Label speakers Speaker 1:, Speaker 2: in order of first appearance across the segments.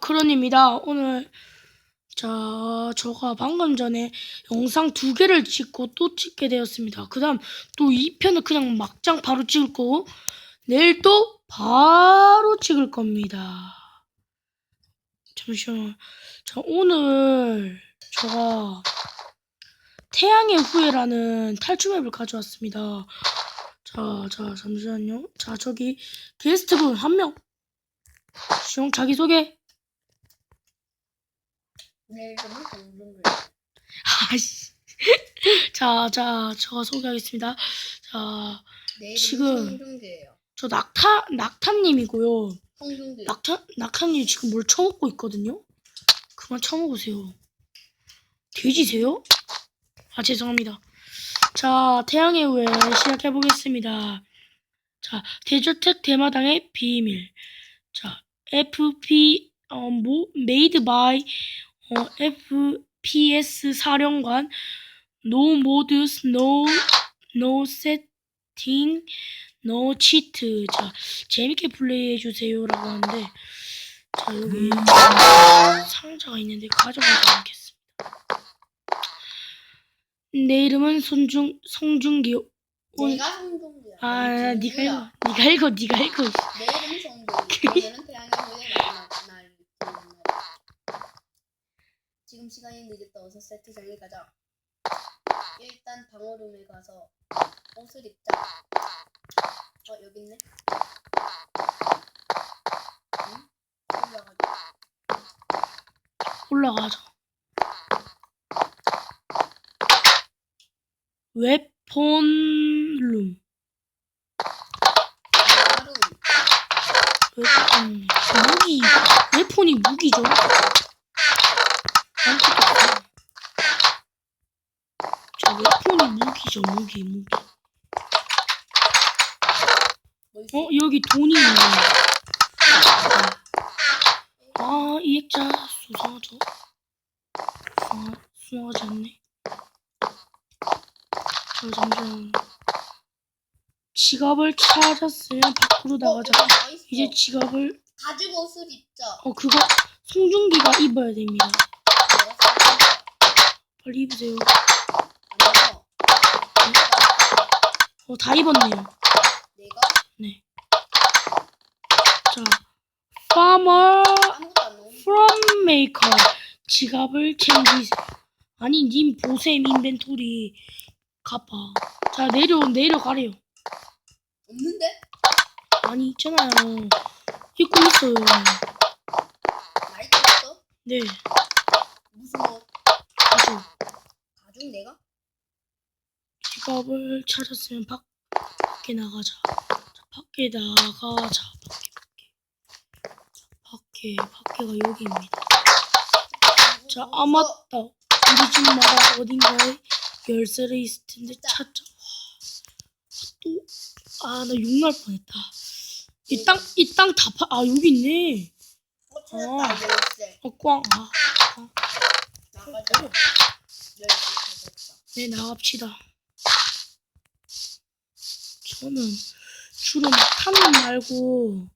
Speaker 1: 크론입니다. 오늘 자 저가 방금 전에 영상 두 개를 찍고 또 찍게 되었습니다. 그 다음 또 2편을 그냥 막장 바로 찍을 거고 내일 또 바로 찍을 겁니다. 잠시만. 자 오늘 제가 태양의 후예라는 탈출맵을 가져왔습니다. 자, 자, 잠시만요. 자, 저기 게스트분 한 명. 시영 자기소개.
Speaker 2: 내 이름은 정준글.
Speaker 1: 아씨. 자, 자, 제가 소개하겠습니다. 자,
Speaker 2: 내 이름은
Speaker 1: 지금-
Speaker 2: 성중재예요.
Speaker 1: 저 낙타, 낙타님이고요. 낙타, 낙타님 지금 뭘 처먹고 있거든요? 그만 처먹으세요. 돼지세요? 아, 죄송합니다. 자, 태양의 후예 시작해 보겠습니다. 자, 대저택 대마당의 비밀. 자, FP, 어, 뭐, made by, 어, FPS 사령관, no modes, no, no setting, no cheat. 자, 재밌게 플레이해주세요 라고 하는데, 자, 여기 상자가 있는데 가져가지 않겠습니다. 내 이름은 손중,
Speaker 2: 내가 성중재야.
Speaker 1: 아,
Speaker 2: 너
Speaker 1: 니가? 읽어, 니가 읽어, 니가 읽어.
Speaker 2: 내 태양의 후예 마지막 날. 날. 지금 시간이 늦었다. 어서 세트장에 가자. 일단 방어룸에 가서 옷을 입자. 어 여기 있네. 응? 올라가자.
Speaker 1: 올라가자. 웨폰룸. 웨폰, 무기. 웨폰이 무기죠? 아무것도 없어. 자, 웨폰이 무기, 무기.
Speaker 2: 어,
Speaker 1: 여기 돈이 있네. 아, 이 액자 수상하죠? 아, 수상하지 않네. 저 잠시만. 지갑을 찾았으면 밖으로 나가자.
Speaker 2: 어, 다 있어.
Speaker 1: 이제 지갑을,
Speaker 2: 가지고 옷을 입자.
Speaker 1: 어, 그거, 송중기가 입어야 됩니다.
Speaker 2: 성중재야.
Speaker 1: 빨리 입으세요. 어, 다 입었네요.
Speaker 2: 내가
Speaker 1: 네. 자, farmer
Speaker 2: 아무것도 안 넣은
Speaker 1: from maker. 지갑을 챙기세요. 아니, 님 보셈 인벤토리. 가봐. 자, 내려, 내려가래요.
Speaker 2: 없는데?
Speaker 1: 아니, 있잖아요. 입고 있어요.
Speaker 2: 있어?
Speaker 1: 네,
Speaker 2: 무슨 옷?
Speaker 1: 가죠.
Speaker 2: 가죽 내가?
Speaker 1: 찾았으면 밖, 밖에 나가자. 자, 밖에 나가자. 밖에. 밖에, 밖에가 여기입니다. 자, 아, 맞다. 우리 집 마을 어딘가에 열쇠를 있을 텐데 찾자. 또, 아, 나 욕날 뻔했다. 이 땅, 이 땅 다 파, 아, 여기 있네.
Speaker 2: 어. 열쇠.
Speaker 1: 어, 꽝. 아, 꽝.
Speaker 2: 나가자.
Speaker 1: 네, 나갑시다. 저는 주로 낙타님 말고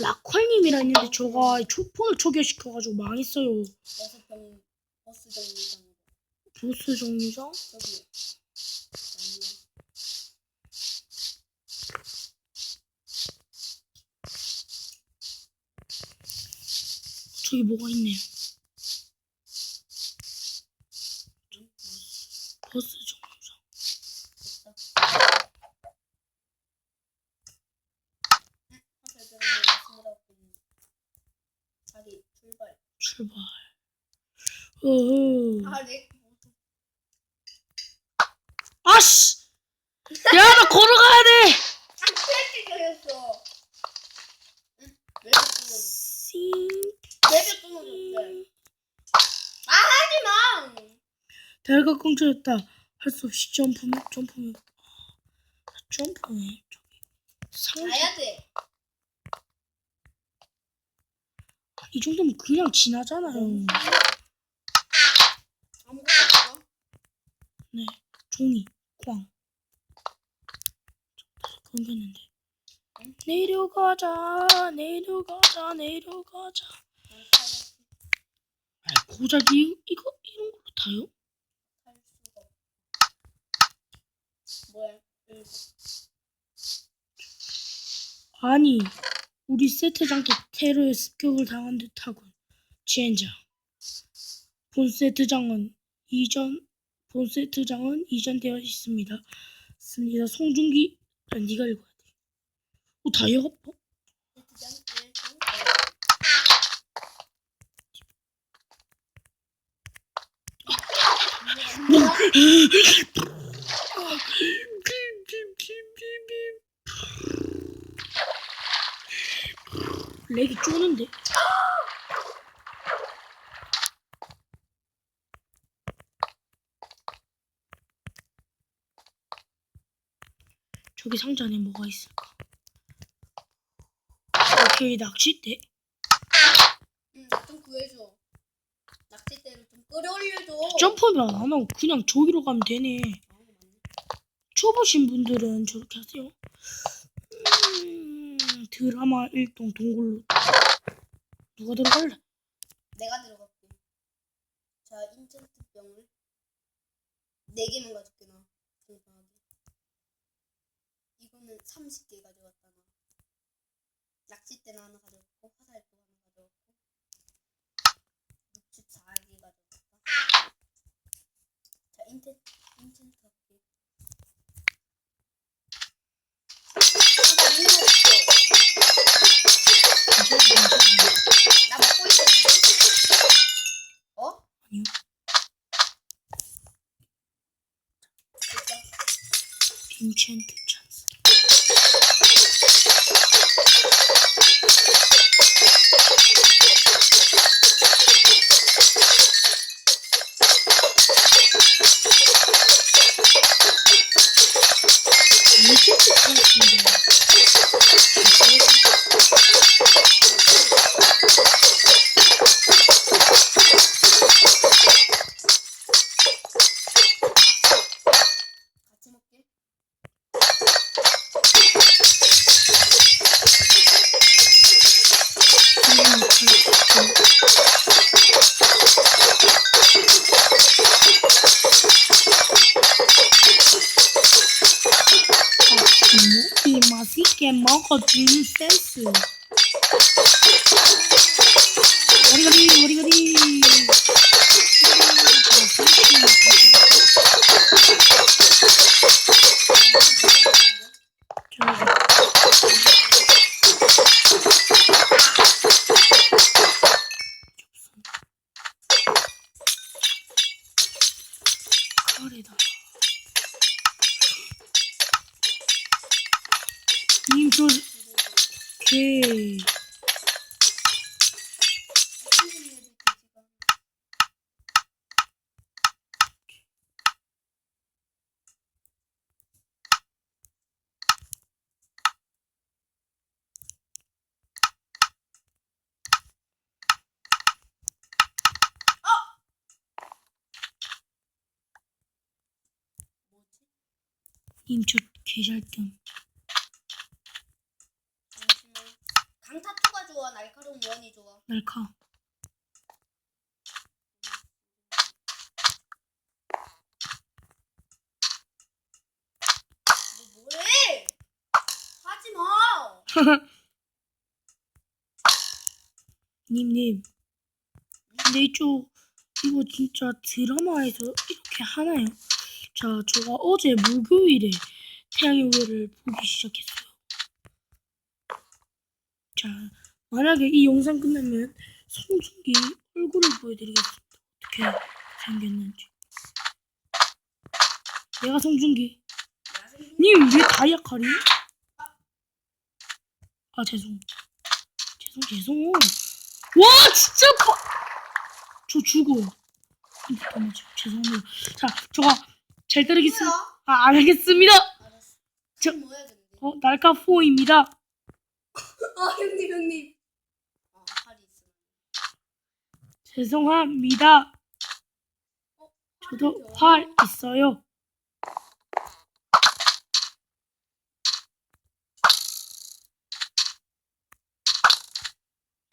Speaker 1: 라퀄님이라 있는데 저가 초폰을 초기화시켜가지고 망했어요.
Speaker 2: 여섯 병 버스 정류장으로.
Speaker 1: 보스 정류장?
Speaker 2: 저기.
Speaker 1: 저기 뭐가 있네요. 버스 정류장.
Speaker 2: 됐다. 응? 화살 병을 쓰느라고 있네. 자리 출발. 아, 내.
Speaker 1: 아씨! 야, 나 걸어가야 돼!
Speaker 2: 내가 끊어졌대. 아, 하지 마!
Speaker 1: 대가 꽁쳐졌다. 할 수 없이 점프맨, 점프맨. 아, 점프맨. 저기. 상자.
Speaker 2: 가야 돼.
Speaker 1: 이 정도면 그냥 지나잖아요.
Speaker 2: 아무것도 없어?
Speaker 1: 네. 종이, 꽝. 끊겼는데. 내려가자, 내려가자, 내려가자. 아, 고작 이 이거 이런 걸로 타요?
Speaker 2: 뭐야? 응.
Speaker 1: 아니, 우리 세트장도 테러에 습격을 당한 듯하군. 지엔장. 본 세트장은 이전 본 세트장은 이전되어 있습니다. 습니다. 송중기, 아, 네가 읽어야 돼. 어, 다이아가 뭐?
Speaker 2: 세트장 1등.
Speaker 1: 렉이 쪼는데? 저기 상자 안에 뭐가 있을까? 오케이 낚싯대
Speaker 2: 응, 나좀 구해줘. 낚싯대를 좀 끌어올려줘.
Speaker 1: 점프를 안 하면 그냥 저기로 가면 되네
Speaker 2: 아.
Speaker 1: 초보신 분들은 저렇게 하세요 음, 드라마 일동 동굴로 누가 들어갈래?
Speaker 2: 내가 들어갈게. 자, 인챈트 병을 네 개만 가줄게 나. 간단하게. 이거는 30개 가져갔다 나. 낚싯대는 하나 가져갔고 화살도 하나 가져갔고 64개 가져갔다. 자, 인챈트 인챈트 할게. 아, 나 이거 없어.
Speaker 1: 괜찮아 괜찮아
Speaker 2: 나 먹고 있어 지금? 어?
Speaker 1: 아니요.
Speaker 2: 됐어.
Speaker 1: 인챈트 찬스 인챈트 찬스인데
Speaker 2: 같이 먹게.
Speaker 1: 이 맛있게 먹어주는 센스. 머리가리 머리가리. 카레다. 님, 저, 개.
Speaker 2: 뭐지?
Speaker 1: 님, 저, 개잘등.
Speaker 2: 잠시만. 강타투가 날카로운 원이 좋아.
Speaker 1: 날카.
Speaker 2: 너 뭐해? 하지 마.
Speaker 1: 님, 님. 근데 이쪽, 이거 진짜 드라마에서 이렇게 하나요? 자, 제가 어제 목요일에 태양의 후예를 보기 시작했어요. 자, 만약에 이 영상 끝나면 송중기 얼굴을 보여드리겠습니다. 어떻게 생겼는지. 내가 송중기.
Speaker 2: 야생
Speaker 1: 님, 왜 다이아 칼이? 아, 죄송. 죄송, 죄송. 와, 진짜 파... 저 죽어. 근데 잠깐만, 죄송합니다. 자, 저가 잘 따르겠습니다.
Speaker 2: 뭐야?
Speaker 1: 아, 안 하겠습니다.
Speaker 2: 알았어.
Speaker 1: 저-? 어, 날카포입니다.
Speaker 2: 아 형님 형님. 어 팔이 있어.
Speaker 1: 죄송합니다.
Speaker 2: 어,
Speaker 1: 저도 활 있어요.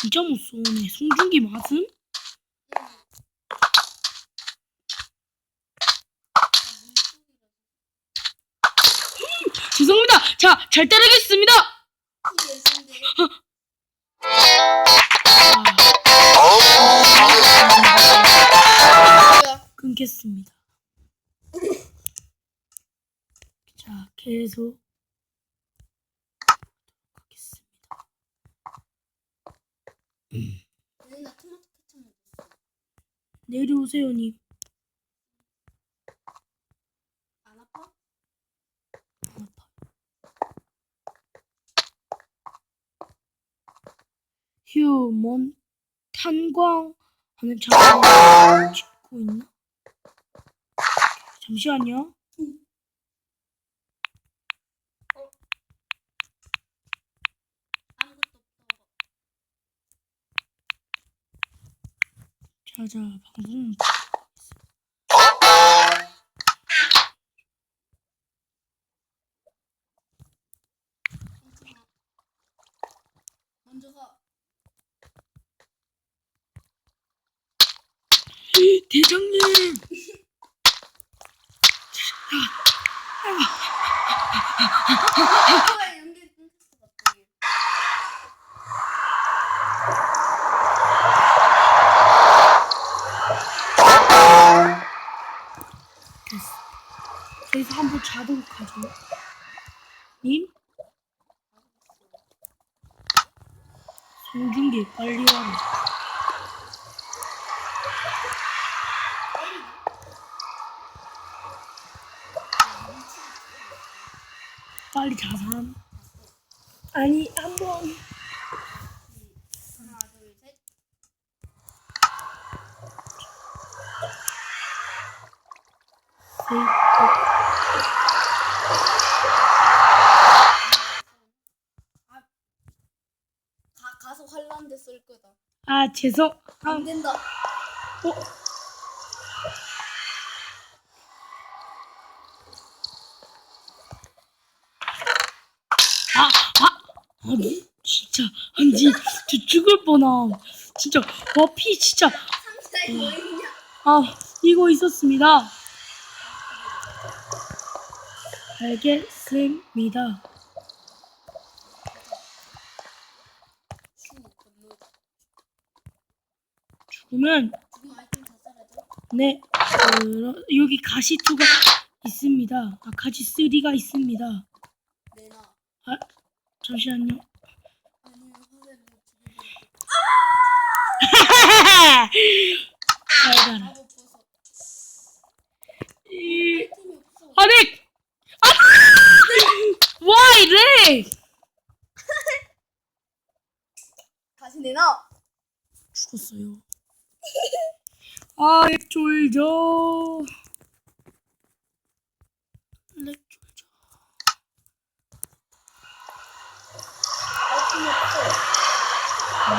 Speaker 1: 진짜 진짜 못 쏘네. 송중기 맞음? 죄송합니다. 자, 잘 따르겠습니다. 아, 끊겠습니다. 자, 계속 하겠습니다. 내려오세요, 님.
Speaker 2: 안 아파?
Speaker 1: 안 아파요. 휴, 뭔 탄광 하는 작업을 짓고 있나? 잠시만요. 자자, 방송
Speaker 2: 괜찮아. 먼저 가.
Speaker 1: 대장님.
Speaker 2: 왜 연기 끊겼어 갑자기?
Speaker 1: 됐어. 저기서 한번 자도록 하죠. 님? 송중기 빨리 와라. 빨리 자산. 아니 한번
Speaker 2: 하나 둘 셋. 가 가서 환란데 쓸 거다.
Speaker 1: 아 죄송. 아,
Speaker 2: 안 된다.
Speaker 1: 어? 아, 아, 아니, 진짜, 아니, 저 죽을 뻔함. 진짜, 와, 피, 진짜,
Speaker 2: 상자에 뭐 있냐?
Speaker 1: 아, 이거 있었습니다. 알겠습니다.
Speaker 2: 슈 건너자. 사라져?
Speaker 1: 네, 그러, 여기 가시 2가 있습니다. 아, 가시 3가 있습니다.
Speaker 2: 내놔.
Speaker 1: 아, 잠시만요.
Speaker 2: 아니면 화면 죽여버릴게.
Speaker 1: 잘 가라.
Speaker 2: 바보 벗어.
Speaker 1: 이. 아니! 아! 와 이래!
Speaker 2: 다시 내놔.
Speaker 1: 죽었어요. 아, 렉 쫄죠. 렉 쫄죠.
Speaker 2: 아이템이 없어.
Speaker 1: 아,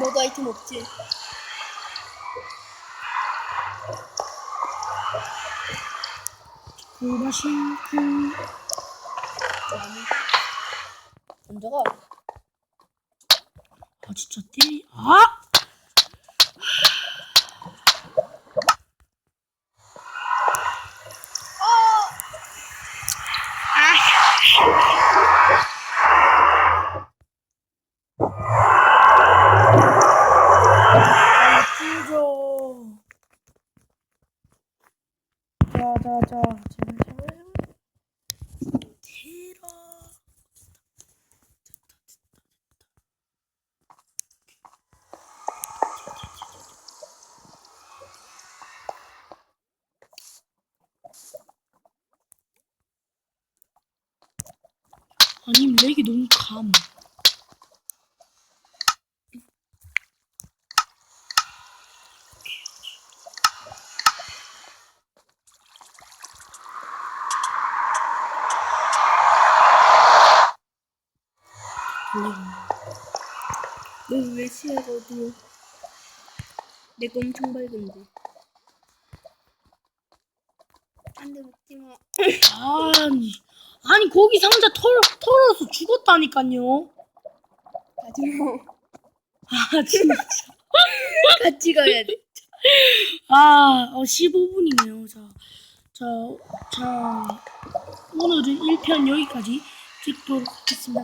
Speaker 2: 너도 아이템 없지?
Speaker 1: 그 맛인 그
Speaker 2: 먼저 가.
Speaker 1: 아 진짜 때리 아! 아, 쭈죠. 자자자, 제발 테러. 아니 렉이 너무 감.
Speaker 2: 너왜 시야가 어두워? 내거 엄청 밝은데. 안돼 먹지 마.
Speaker 1: 아니 아니 거기 상자 털 털어서 죽었다니까요.
Speaker 2: 가지마.
Speaker 1: 아 진짜.
Speaker 2: 같이 가야 돼.
Speaker 1: 아, 어, 15분이네요. 자, 자, 자, 오늘은 1편 여기까지 찍도록 하겠습니다.